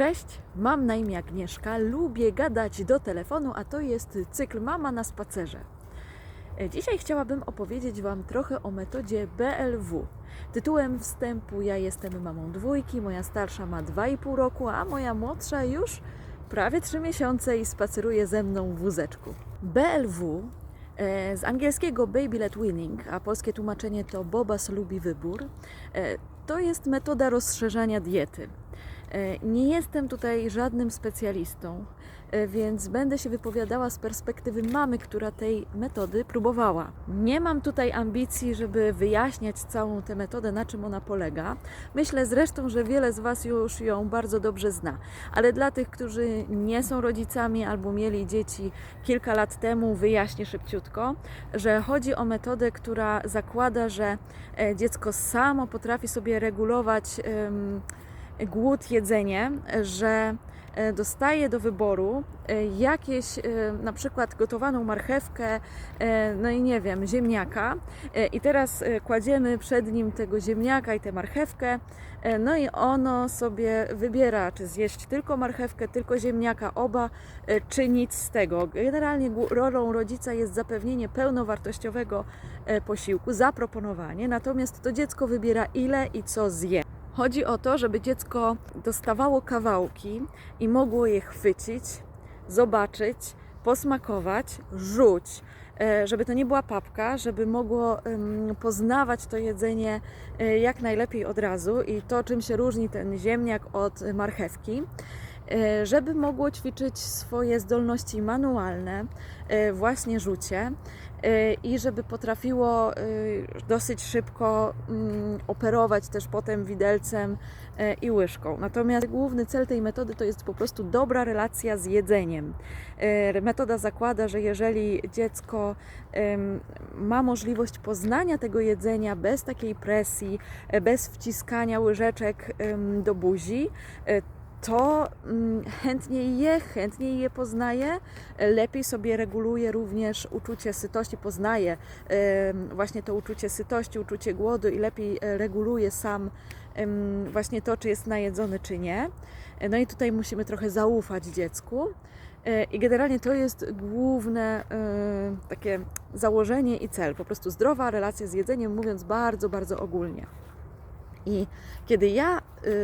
Cześć, mam na imię Agnieszka, lubię gadać do telefonu, a to jest cykl Mama na spacerze. E, Dzisiaj chciałabym opowiedzieć Wam trochę o metodzie BLW. Tytułem wstępu ja jestem mamą dwójki, moja starsza ma 2,5 roku, a moja młodsza już prawie 3 miesiące i spaceruje ze mną w wózeczku. BLW e, z angielskiego Baby Led Winning, a polskie tłumaczenie to Bobas lubi wybór, e, to jest metoda rozszerzania diety. E, Nie jestem tutaj żadnym specjalistą, e, więc będę się wypowiadała z perspektywy mamy, która tej metody próbowała. Nie mam tutaj ambicji, żeby wyjaśniać całą tę metodę, na czym ona polega. Myślę zresztą, że wiele z Was już ją bardzo dobrze zna, ale dla tych, którzy nie są rodzicami albo mieli dzieci kilka lat temu, wyjaśnię szybciutko, że chodzi o metodę, która zakłada, że e, dziecko samo potrafi sobie regulować. Głód jedzenie, że e, dostaje do wyboru e, jakieś e, na przykład gotowaną marchewkę, no i nie wiem, ziemniaka i teraz kładziemy przed nim tego ziemniaka i tę marchewkę, no i ono sobie wybiera, czy zjeść tylko marchewkę, tylko ziemniaka, oba, czy nic z tego. Generalnie rolą rodzica jest zapewnienie pełnowartościowego posiłku, zaproponowanie, natomiast to dziecko wybiera ile i co zje. Chodzi o to, żeby dziecko dostawało kawałki i mogło je chwycić, zobaczyć, posmakować, rzuć, e, żeby to nie była papka, żeby mogło poznawać to jedzenie e, jak najlepiej od razu i to, czym się różni ten ziemniak od marchewki e, żeby mogło ćwiczyć swoje zdolności manualne, właśnie rzucie i żeby potrafiło e, dosyć szybko mm, operować też potem widelcem e, i łyżką. Natomiast główny cel tej metody to jest po prostu dobra relacja z jedzeniem. Metoda zakłada, że jeżeli dziecko ma możliwość poznania tego jedzenia bez takiej presji, bez wciskania łyżeczek do buzi, to mm, chętniej je, chętniej je poznaje, lepiej sobie reguluje również uczucie sytości, poznaje właśnie to uczucie sytości, uczucie głodu i lepiej e, reguluje sam właśnie to, czy jest najedzony, czy nie. No i tutaj musimy trochę zaufać dziecku. E, I generalnie to jest główne e, takie założenie i cel, po prostu zdrowa relacja z jedzeniem, mówiąc bardzo, bardzo ogólnie. I kiedy ja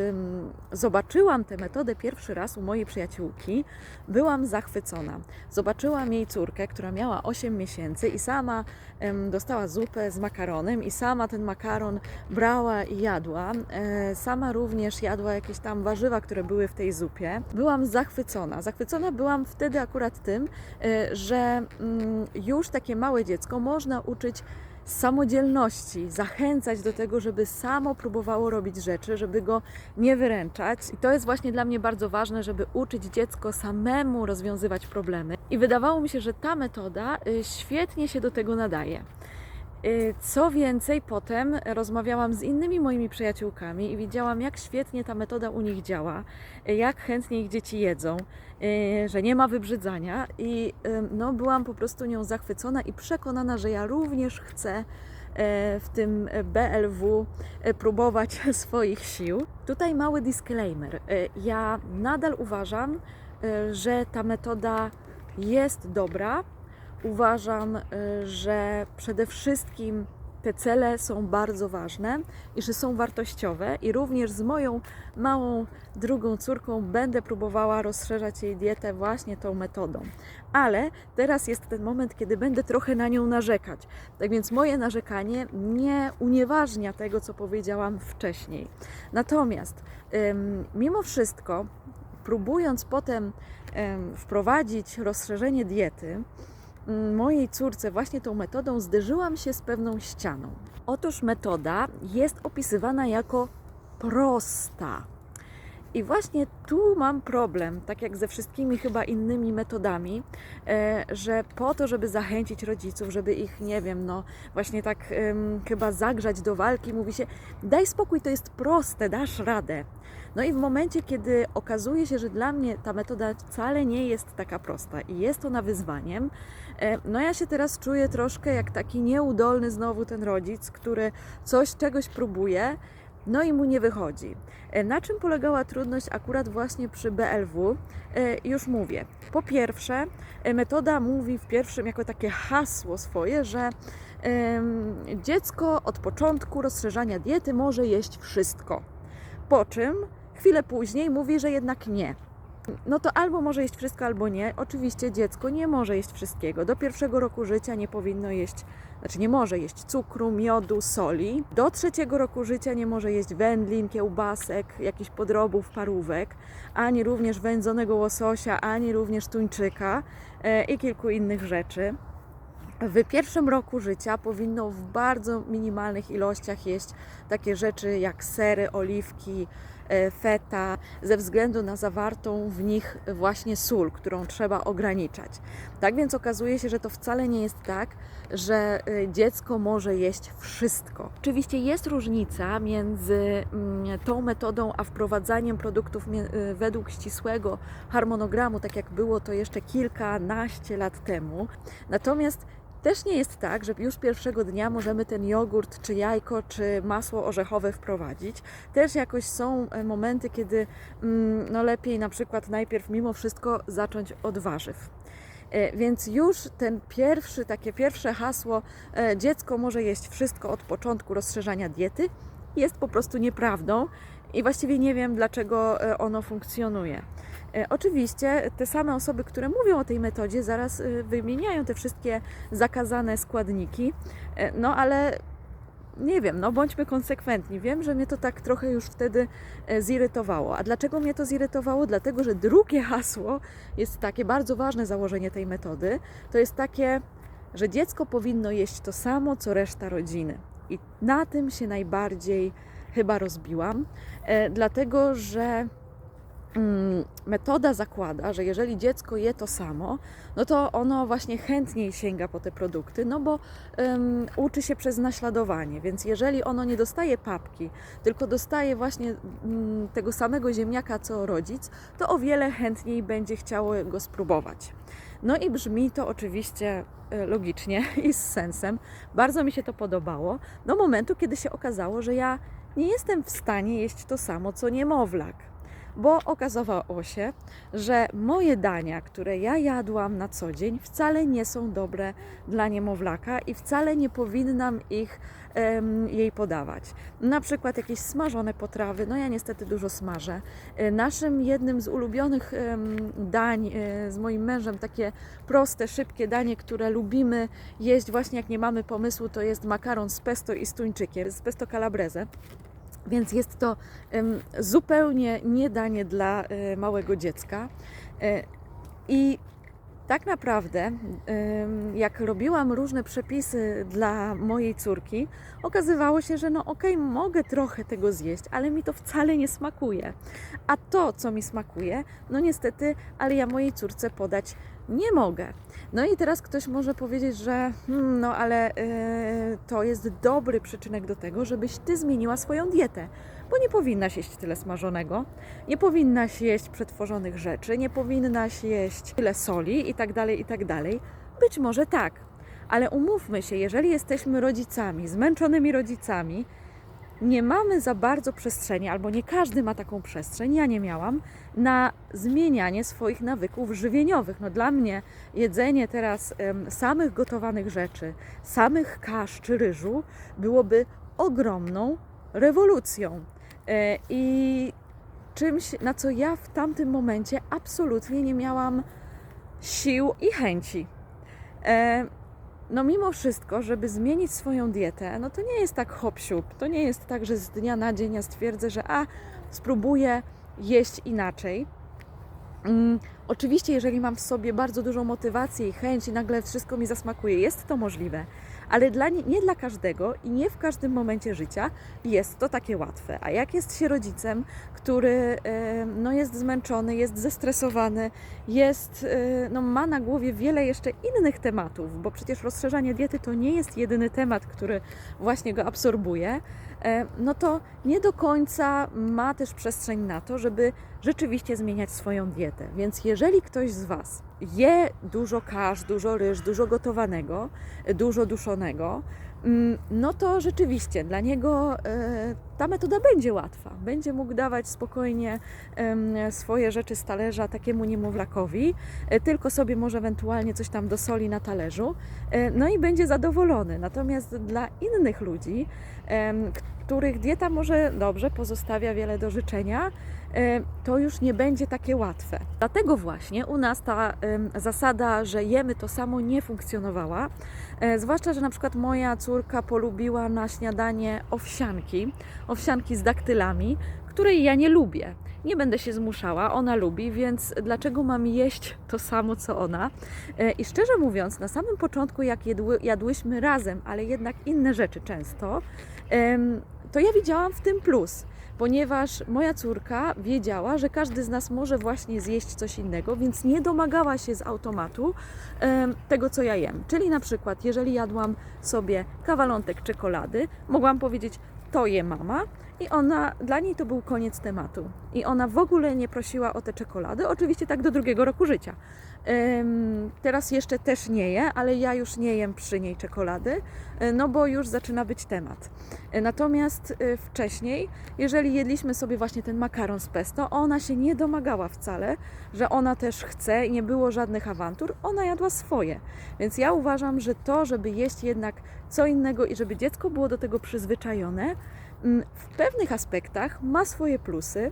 ym, zobaczyłam tę metodę pierwszy raz u mojej przyjaciółki, byłam zachwycona. Zobaczyłam jej córkę, która miała 8 miesięcy i sama ym, dostała zupę z makaronem i sama ten makaron brała i jadła. E, sama również jadła jakieś tam warzywa, które były w tej zupie. Byłam zachwycona. Zachwycona byłam wtedy akurat tym, e, że mm, już takie małe dziecko można uczyć samodzielności, zachęcać do tego, żeby samo próbowało robić rzeczy, żeby go nie wyręczać. I to jest właśnie dla mnie bardzo ważne, żeby uczyć dziecko samemu rozwiązywać problemy. I wydawało mi się, że ta metoda y, świetnie się do tego nadaje. Y, Co więcej, potem rozmawiałam z innymi moimi przyjaciółkami i widziałam, jak świetnie ta metoda u nich działa, y, jak chętnie ich dzieci jedzą, y, że nie ma wybrzydzania i y, no, byłam po prostu nią zachwycona i przekonana, że ja również chcę e, w tym BLW próbować swoich sił. Tutaj mały disclaimer. Ja nadal uważam, że ta metoda jest dobra, uważam, y, że przede wszystkim te cele są bardzo ważne i że są wartościowe i również z moją małą drugą córką będę próbowała rozszerzać jej dietę właśnie tą metodą. Ale teraz jest ten moment, kiedy będę trochę na nią narzekać. Tak więc moje narzekanie nie unieważnia tego, co powiedziałam wcześniej. Natomiast ym, mimo wszystko, próbując potem ym, wprowadzić rozszerzenie diety, mojej córce właśnie tą metodą zderzyłam się z pewną ścianą. Otóż metoda jest opisywana jako prosta. I właśnie tu mam problem, tak jak ze wszystkimi chyba innymi metodami, e, że po to, żeby zachęcić rodziców, żeby ich, nie wiem, no właśnie tak chyba zagrzać do walki, mówi się: daj spokój, to jest proste, dasz radę. No i w momencie, kiedy okazuje się, że dla mnie ta metoda wcale nie jest taka prosta i jest ona wyzwaniem, no ja się teraz czuję troszkę jak taki nieudolny znowu ten rodzic, który coś, czegoś próbuje, no i mu nie wychodzi. E, Na czym polegała trudność akurat właśnie przy BLW? E, Już mówię. Po pierwsze, e, metoda mówi w pierwszym jako takie hasło swoje, że dziecko od początku rozszerzania diety może jeść wszystko. Po czym chwilę później mówi, że jednak nie. No to albo może jeść wszystko, albo nie. Oczywiście dziecko nie może jeść wszystkiego. Do pierwszego roku życia nie powinno jeść, znaczy nie może jeść cukru, miodu, soli. Do trzeciego roku życia nie może jeść wędlin, kiełbasek, jakichś podrobów, parówek, ani również wędzonego łososia, ani również tuńczyka e, i kilku innych rzeczy. W pierwszym roku życia powinno w bardzo minimalnych ilościach jeść takie rzeczy jak sery, oliwki, feta, ze względu na zawartą w nich właśnie sól, którą trzeba ograniczać. Tak więc okazuje się, że to wcale nie jest tak, że e, dziecko może jeść wszystko. Oczywiście jest różnica między mm, tą metodą a wprowadzaniem produktów e, według ścisłego harmonogramu, tak jak było to jeszcze kilkanaście lat temu. Natomiast też nie jest tak, że już pierwszego dnia możemy ten jogurt, czy jajko, czy masło orzechowe wprowadzić. Też jakoś są e, momenty, kiedy mm, no lepiej na przykład najpierw mimo wszystko zacząć od warzyw. E, Więc już ten pierwszy, takie pierwsze hasło, e, dziecko może jeść wszystko od początku rozszerzania diety, jest po prostu nieprawdą i właściwie nie wiem, dlaczego ono funkcjonuje. E, Oczywiście te same osoby, które mówią o tej metodzie, zaraz e, wymieniają te wszystkie zakazane składniki, e, no ale nie wiem, no bądźmy konsekwentni. Wiem, że mnie to tak trochę już wtedy zirytowało. A dlaczego mnie to zirytowało? Dlatego, że drugie hasło jest takie bardzo ważne założenie tej metody. To jest takie, że dziecko powinno jeść to samo, co reszta rodziny. I na tym się najbardziej chyba rozbiłam, dlatego że metoda zakłada, że jeżeli dziecko je to samo, no to ono właśnie chętniej sięga po te produkty, no bo em, uczy się przez naśladowanie. Więc jeżeli ono nie dostaje papki, tylko dostaje właśnie mm, tego samego ziemniaka co rodzic, to o wiele chętniej będzie chciało go spróbować. No i brzmi to oczywiście e, logicznie i z sensem. Bardzo mi się to podobało do momentu, kiedy się okazało, że ja nie jestem w stanie jeść to samo co niemowlak bo okazało się, że moje dania, które ja jadłam na co dzień, wcale nie są dobre dla niemowlaka i wcale nie powinnam ich em, jej podawać. Na przykład jakieś smażone potrawy, no ja niestety dużo smażę. Naszym jednym z ulubionych em, dań e, z moim mężem, takie proste, szybkie danie, które lubimy jeść właśnie jak nie mamy pomysłu, to jest makaron z pesto i z tuńczykiem, z pesto calabrese. Więc jest to zupełnie nie danie dla e, małego dziecka. E, I tak naprawdę, jak robiłam różne przepisy dla mojej córki, okazywało się, że no okej, mogę trochę tego zjeść, ale mi to wcale nie smakuje. A to, co mi smakuje, no niestety, ale ja mojej córce podać nie mogę. No i teraz ktoś może powiedzieć, że hmm, no ale e, to jest dobry przyczynek do tego, żebyś ty zmieniła swoją dietę, bo nie powinnaś jeść tyle smażonego, nie powinnaś jeść przetworzonych rzeczy, nie powinnaś jeść tyle soli i tak dalej, i tak. Być może tak, ale umówmy się, jeżeli jesteśmy rodzicami, zmęczonymi rodzicami, nie mamy za bardzo przestrzeni, albo nie każdy ma taką przestrzeń, ja nie miałam, na zmienianie swoich nawyków żywieniowych. No dla mnie jedzenie teraz em, samych gotowanych rzeczy, samych kasz czy ryżu byłoby ogromną rewolucją. E, I czymś, na co ja w tamtym momencie absolutnie nie miałam sił i chęci. E, no mimo wszystko, żeby zmienić swoją dietę, no to nie jest tak hop siup. To nie jest tak, że z dnia na dzień ja stwierdzę, że a, spróbuję jeść inaczej. Mm, oczywiście, jeżeli mam w sobie bardzo dużą motywację i chęć i nagle wszystko mi zasmakuje, jest to możliwe, ale dla, nie, nie dla każdego i nie w każdym momencie życia jest to takie łatwe. A jak jest się rodzicem, który e, no, jest zmęczony, jest zestresowany, jest, e, no, ma na głowie wiele jeszcze innych tematów, bo przecież rozszerzanie diety to nie jest jedyny temat, który właśnie go absorbuje, no to nie do końca ma też przestrzeń na to, żeby rzeczywiście zmieniać swoją dietę. Więc jeżeli ktoś z Was je dużo kasz, dużo ryż, dużo gotowanego, dużo duszonego, mm, no to rzeczywiście dla niego e, ta metoda będzie łatwa. Będzie mógł dawać spokojnie swoje rzeczy z talerza takiemu niemowlakowi, e, tylko sobie może ewentualnie coś tam dosoli na talerzu, e, no i będzie zadowolony. Natomiast dla innych ludzi, których dieta może dobrze pozostawia wiele do życzenia, to już nie będzie takie łatwe. Dlatego właśnie u nas ta zasada, że jemy to samo, nie funkcjonowała. E, Zwłaszcza, że na przykład moja córka polubiła na śniadanie owsianki, owsianki z daktylami, której ja nie lubię. Nie będę się zmuszała, ona lubi, więc dlaczego mam jeść to samo co ona? E, I szczerze mówiąc, na samym początku, jak jadłyśmy razem, ale jednak inne rzeczy często, to ja widziałam w tym plus ponieważ moja córka wiedziała, że każdy z nas może właśnie zjeść coś innego, więc nie domagała się z automatu em, tego, co ja jem. Czyli na przykład, jeżeli jadłam sobie kawalątek czekolady, mogłam powiedzieć, to je mama. I ona, dla niej to był koniec tematu. I ona w ogóle nie prosiła o te czekolady, oczywiście tak do drugiego roku życia. Teraz jeszcze też nie je, ale ja już nie jem przy niej czekolady, e, no bo już zaczyna być temat. E, Natomiast e, wcześniej, jeżeli jedliśmy sobie właśnie ten makaron z pesto, ona się nie domagała wcale, że ona też chce nie było żadnych awantur, ona jadła swoje. Więc ja uważam, że to, żeby jeść jednak co innego i żeby dziecko było do tego przyzwyczajone, mm, w pewnych aspektach ma swoje plusy.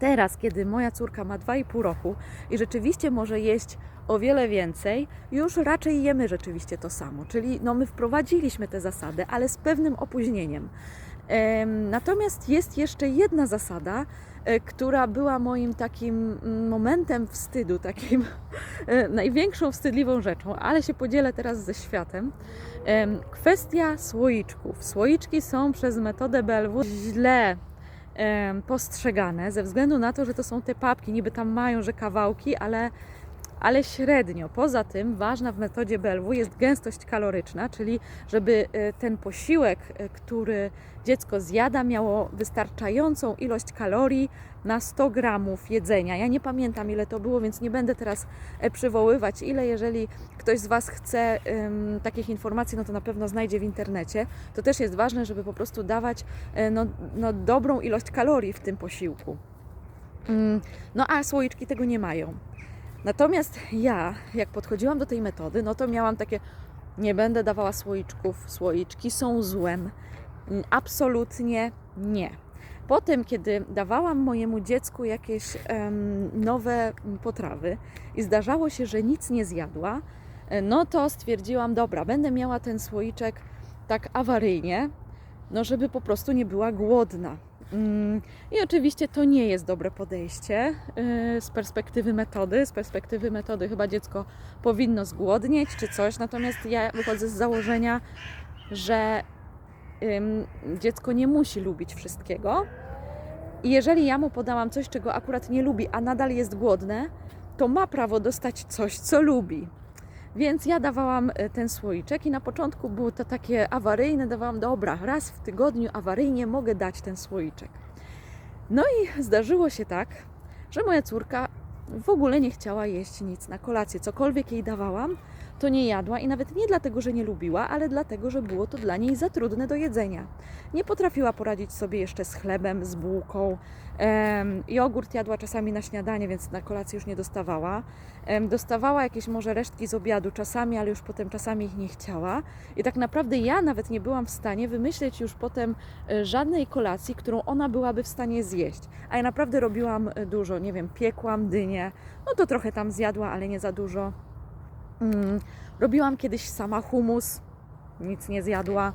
Teraz, kiedy moja córka ma 2,5 roku i rzeczywiście może jeść o wiele więcej, już raczej jemy rzeczywiście to samo. Czyli no, my wprowadziliśmy tę zasadę, ale z pewnym opóźnieniem. Em, Natomiast jest jeszcze jedna zasada, e, która była moim takim mm, momentem wstydu, takim e, największą wstydliwą rzeczą, ale się podzielę teraz ze światem. Em, Kwestia słoiczków. Słoiczki są przez metodę BLW źle postrzegane ze względu na to, że to są te papki, niby tam mają, że kawałki, ale, ale średnio. Poza tym ważna w metodzie BLW jest gęstość kaloryczna, czyli żeby e, ten posiłek, e, który dziecko zjada, miało wystarczającą ilość kalorii na 100 gramów jedzenia. Ja nie pamiętam ile to było, więc nie będę teraz e, przywoływać ile. Jeżeli ktoś z Was chce em, takich informacji, no to na pewno znajdzie w internecie. To też jest ważne, żeby po prostu dawać no, no, dobrą ilość kalorii w tym posiłku. Mm, No a słoiczki tego nie mają. Natomiast ja, jak podchodziłam do tej metody, no to miałam takie, nie będę dawała słoiczków, słoiczki są złem. Mm, Absolutnie nie. Potem, kiedy dawałam mojemu dziecku jakieś em, nowe potrawy i zdarzało się, że nic nie zjadła, e, no to stwierdziłam, dobra, będę miała ten słoiczek tak awaryjnie, no żeby po prostu nie była głodna. Mm, I oczywiście to nie jest dobre podejście yy, z perspektywy metody. Z perspektywy metody chyba dziecko powinno zgłodnieć czy coś, natomiast ja wychodzę z założenia, że dziecko nie musi lubić wszystkiego. I jeżeli ja mu podałam coś, czego akurat nie lubi, a nadal jest głodne, to ma prawo dostać coś, co lubi. Więc ja dawałam e, ten słoiczek i na początku było to takie awaryjne, dawałam, dobra, raz w tygodniu awaryjnie mogę dać ten słoiczek. No i zdarzyło się tak, że moja córka w ogóle nie chciała jeść nic na kolację. Cokolwiek jej dawałam, to nie jadła i nawet nie dlatego, że nie lubiła, ale dlatego, że było to dla niej za trudne do jedzenia. Nie potrafiła poradzić sobie jeszcze z chlebem, z bułką. Em, jogurt jadła czasami na śniadanie, więc na kolację już nie dostawała. Em, dostawała jakieś może resztki z obiadu czasami, ale już potem czasami ich nie chciała. I tak naprawdę ja nawet nie byłam w stanie wymyśleć już potem e, żadnej kolacji, którą ona byłaby w stanie zjeść. A ja naprawdę robiłam e, dużo, nie wiem, piekłam dynię, no to trochę tam zjadła, ale nie za dużo. Mm, robiłam kiedyś sama humus, nic nie zjadła.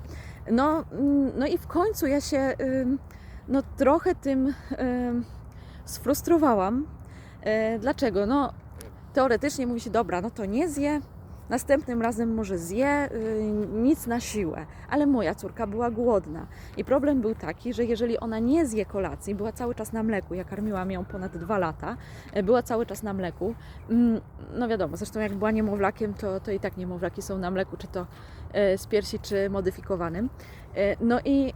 No, mm, no i w końcu ja się no, trochę tym ym, sfrustrowałam. E, Dlaczego? No, teoretycznie mówi się, dobra, no to nie zje, następnym razem może zje, y, nic na siłę. Ale moja córka była głodna. I problem był taki, że jeżeli ona nie zje kolacji, była cały czas na mleku, ja karmiłam ją ponad dwa lata, e, była cały czas na mleku. Mm, No wiadomo, zresztą jak była niemowlakiem, to, to i tak niemowlaki są na mleku, czy to e, z piersi, czy modyfikowanym. E, No i,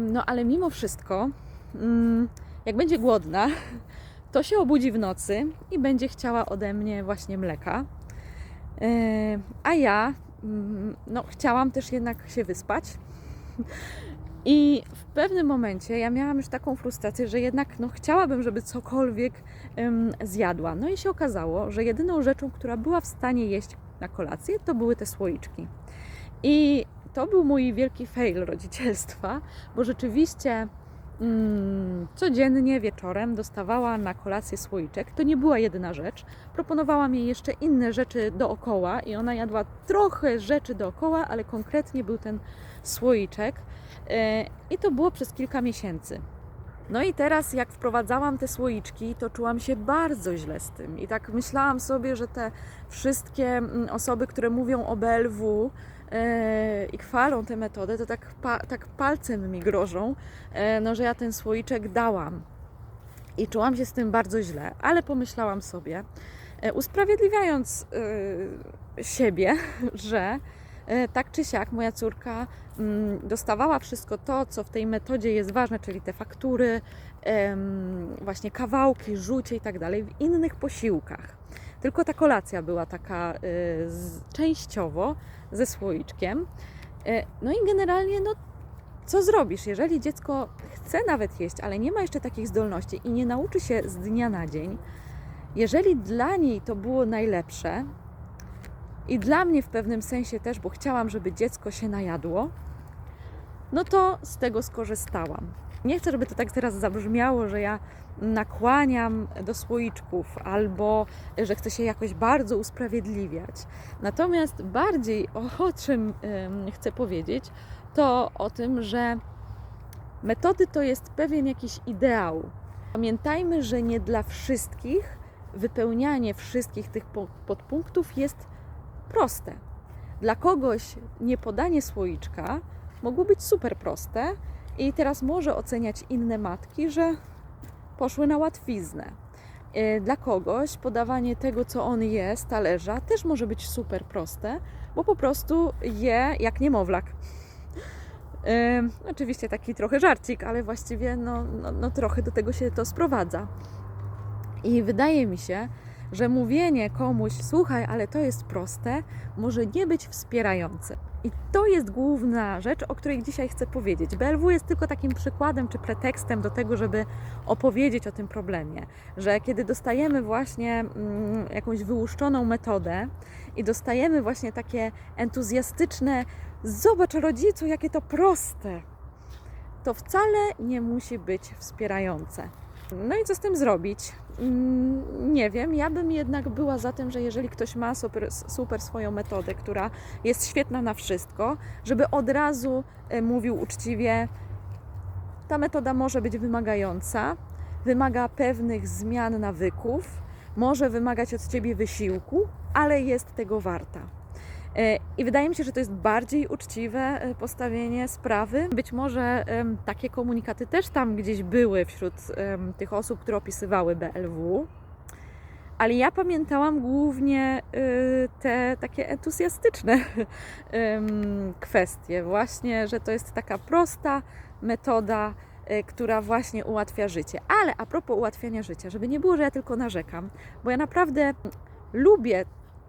no ale mimo wszystko, mm, jak będzie głodna, to się obudzi w nocy i będzie chciała ode mnie właśnie mleka. E, A ja mm, no, chciałam też jednak się wyspać. I w pewnym momencie ja miałam już taką frustrację, że jednak no, chciałabym, żeby cokolwiek zjadła. No i się okazało, że jedyną rzeczą, która była w stanie jeść na kolację, to były te słoiczki. I to był mój wielki fail rodzicielstwa, bo rzeczywiście codziennie wieczorem dostawała na kolację słoiczek. To nie była jedyna rzecz. Proponowałam jej jeszcze inne rzeczy dookoła i ona jadła trochę rzeczy dookoła, ale konkretnie był ten słoiczek. E, I to było przez kilka miesięcy. No i teraz, jak wprowadzałam te słoiczki, to czułam się bardzo źle z tym. I tak myślałam sobie, że te wszystkie mm, osoby, które mówią o BLW i chwalą tę metodę, to tak, pa, tak palcem mi grożą, e, no, że ja ten słoiczek dałam. I czułam się z tym bardzo źle, ale pomyślałam sobie, e, usprawiedliwiając e, siebie, że e, tak czy siak moja córka mm, dostawała wszystko to, co w tej metodzie jest ważne, czyli te faktury, właśnie kawałki, rzucie i tak dalej, w innych posiłkach. Tylko ta kolacja była taka y, z, częściowo ze słoiczkiem. E, No i generalnie, no co zrobisz, jeżeli dziecko chce nawet jeść, ale nie ma jeszcze takich zdolności i nie nauczy się z dnia na dzień, jeżeli dla niej to było najlepsze i dla mnie w pewnym sensie też, bo chciałam, żeby dziecko się najadło, no to z tego skorzystałam. Nie chcę, żeby to tak teraz zabrzmiało, że ja nakłaniam do słoiczków albo że chcę się jakoś bardzo usprawiedliwiać. Natomiast bardziej o, o czym em, chcę powiedzieć, to o tym, że metody to jest pewien jakiś ideał. Pamiętajmy, że nie dla wszystkich wypełnianie wszystkich tych po- podpunktów jest proste. Dla kogoś niepodanie słoiczka mogło być super proste i teraz może oceniać inne matki, że poszły na łatwiznę. E, Dla kogoś podawanie tego, co on je z talerza, też może być super proste, bo po prostu je jak niemowlak. E, oczywiście taki trochę żarcik, ale właściwie no, no, no trochę do tego się to sprowadza. I wydaje mi się, że mówienie komuś, słuchaj, ale to jest proste, może nie być wspierające. I to jest główna rzecz, o której dzisiaj chcę powiedzieć. BLW jest tylko takim przykładem czy pretekstem do tego, żeby opowiedzieć o tym problemie, że kiedy dostajemy właśnie mm, jakąś wyłuszczoną metodę i dostajemy właśnie takie entuzjastyczne, zobacz rodzicu, jakie to proste, to wcale nie musi być wspierające. No i co z tym zrobić? Nie wiem, ja bym jednak była za tym, że jeżeli ktoś ma super, super swoją metodę, która jest świetna na wszystko, żeby od razu e, mówił uczciwie, ta metoda może być wymagająca, wymaga pewnych zmian nawyków, może wymagać od ciebie wysiłku, ale jest tego warta. E, I wydaje mi się, że to jest bardziej uczciwe e, postawienie sprawy. Być może takie komunikaty też tam gdzieś były wśród tych osób, które opisywały BLW. Ale ja pamiętałam głównie y, te takie entuzjastyczne kwestie, właśnie, że to jest taka prosta metoda, y, która właśnie ułatwia życie. Ale a propos ułatwiania życia, żeby nie było, że ja tylko narzekam, bo ja naprawdę lubię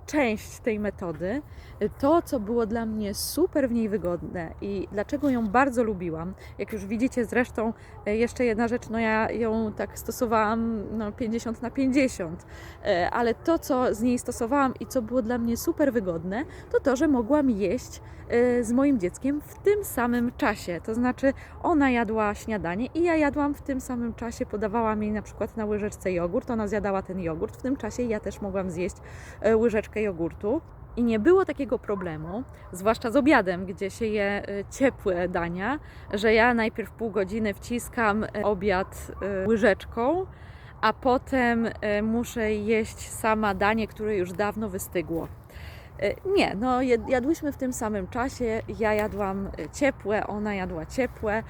część tej metody, to co było dla mnie super w niej wygodne i dlaczego ją bardzo lubiłam. Jak już widzicie zresztą e, jeszcze jedna rzecz, no ja ją tak stosowałam no 50 na 50, E, ale to co z niej stosowałam i co było dla mnie super wygodne, to to, że mogłam jeść e, z moim dzieckiem w tym samym czasie. To znaczy ona jadła śniadanie i ja jadłam w tym samym czasie, podawałam jej na przykład na łyżeczce jogurt, ona zjadała ten jogurt, w tym czasie ja też mogłam zjeść e, jogurtu. I nie było takiego problemu, zwłaszcza z obiadem, gdzie się je e, ciepłe dania, że ja najpierw pół godziny wciskam e, obiad e, łyżeczką, a potem muszę jeść sama danie, które już dawno wystygło. Nie, no jadłyśmy w tym samym czasie. Ja jadłam ciepłe, ona jadła ciepłe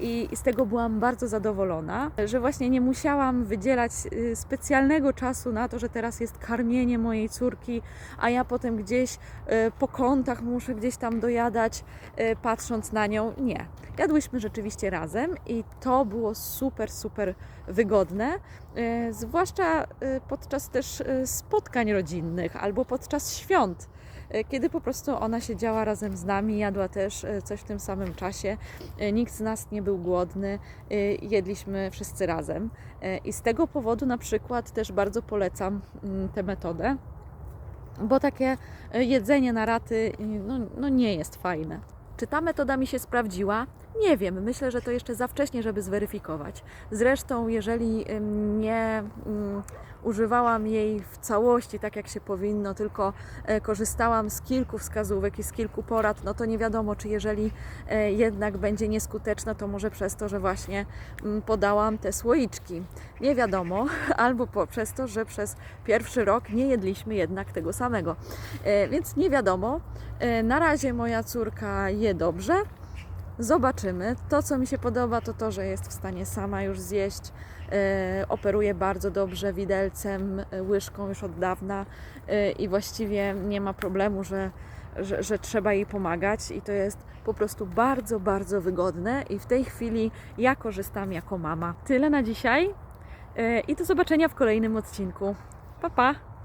i i z tego byłam bardzo zadowolona, że właśnie nie musiałam wydzielać e, specjalnego czasu na to, że teraz jest karmienie mojej córki, a ja potem gdzieś e, po kątach muszę gdzieś tam dojadać, e, patrząc na nią. Nie. Jadłyśmy rzeczywiście razem i to było super, super wygodne, e, zwłaszcza e, podczas też e, spotkań rodzinnych albo podczas świąt. E, kiedy po prostu ona siedziała razem z nami, jadła też e, coś w tym samym czasie. E, Nikt z nas nie był głodny, jedliśmy wszyscy razem. I z tego powodu na przykład też bardzo polecam mm, tę metodę, bo takie jedzenie na raty no, no nie jest fajne. Czy ta metoda mi się sprawdziła? Nie wiem, myślę, że to jeszcze za wcześnie, żeby zweryfikować. Zresztą, jeżeli nie ym, używałam jej w całości tak jak się powinno, tylko e, korzystałam z kilku wskazówek i z kilku porad, no to nie wiadomo, czy jeżeli e, jednak będzie nieskuteczna, to może przez to, że właśnie mm, podałam te słoiczki. Nie wiadomo, albo przez to, że przez pierwszy rok nie jedliśmy jednak tego samego. E, Więc nie wiadomo. Na razie moja córka je dobrze. Zobaczymy. To, co mi się podoba, to to, że jest w stanie sama już zjeść. E, operuje bardzo dobrze widelcem, e, łyżką już od dawna e, i właściwie nie ma problemu, że, że, że trzeba jej pomagać i to jest po prostu bardzo, bardzo wygodne i w tej chwili ja korzystam jako mama. Tyle na dzisiaj i do zobaczenia w kolejnym odcinku. Pa, pa!